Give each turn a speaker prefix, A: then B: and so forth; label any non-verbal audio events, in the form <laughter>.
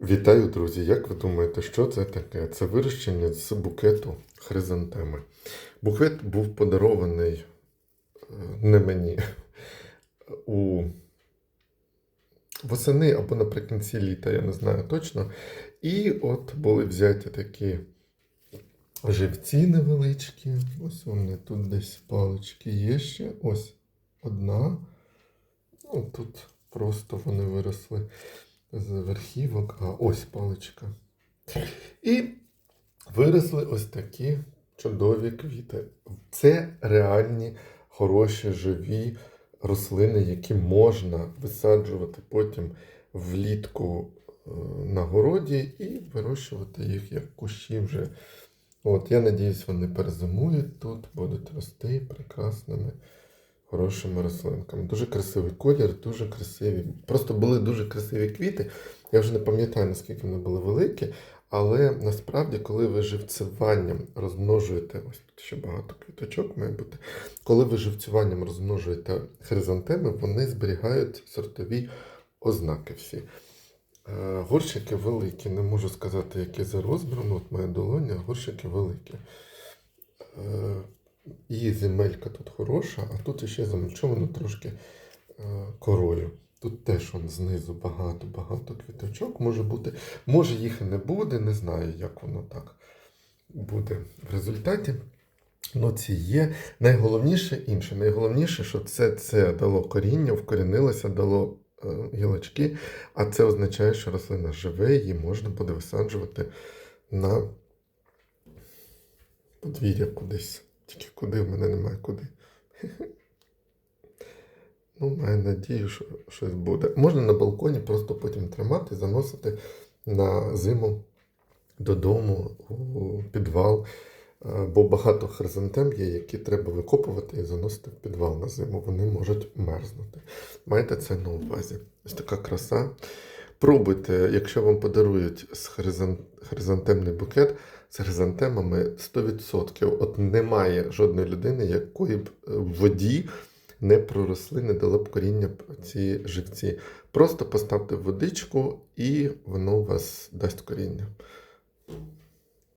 A: Вітаю, друзі! Як ви думаєте, що це таке? Це вирощення з букету хризантеми. Букет був подарований е, не мені <laughs> у восени або наприкінці літа, я не знаю точно. І от були взяті такі живці невеличкі. Ось вони тут десь палички є ще. Ось одна. Ну, тут просто вони виросли з верхівок, а ось паличка. І виросли ось такі чудові квіти. Це реальні, хороші, живі рослини, які можна висаджувати потім влітку е, на городі і вирощувати їх як кущі вже. От, я надіюсь, вони перезимують тут, будуть рости прекрасними, хорошими рослинками. Дуже красивий колір, дуже красиві. Просто були дуже красиві квіти. Я вже не пам'ятаю, наскільки вони були великі, але насправді, коли ви живцюванням розмножуєте, ось тут ще багато квіточок має бути, коли ви живцюванням розмножуєте хризантеми, вони зберігають сортові ознаки всі. Е, Горщики великі, не можу сказати, які за розміром, от моя долоня, горщики великі. І земелька тут хороша, а тут ще замульчовано трошки е, корою. Тут теж он знизу багато-багато квіточок може бути. Може їх і не буде, не знаю, як воно так буде в результаті. Ну, ці є. Найголовніше інше. Найголовніше, що це, це дало коріння, вкорінилося, дало е, гілочки, а це означає, що рослина живе, її можна буде висаджувати на подвір'я кудись. Тільки куди в мене немає куди. <laughs> Ну, маю надію, що щось буде. Можна на балконі просто потім тримати, заносити на зиму додому у підвал. Бо багато хризантем є, які треба викопувати і заносити в підвал на зиму. Вони можуть мерзнути. Майте це на увазі. Ось така краса. Пробуйте, якщо вам подарують з хризан... хризантемний букет з хризантемами 100%. От немає жодної людини, якої б е, в воді не проросли, не дало б коріння ці живці. Просто поставте водичку і воно у вас дасть коріння.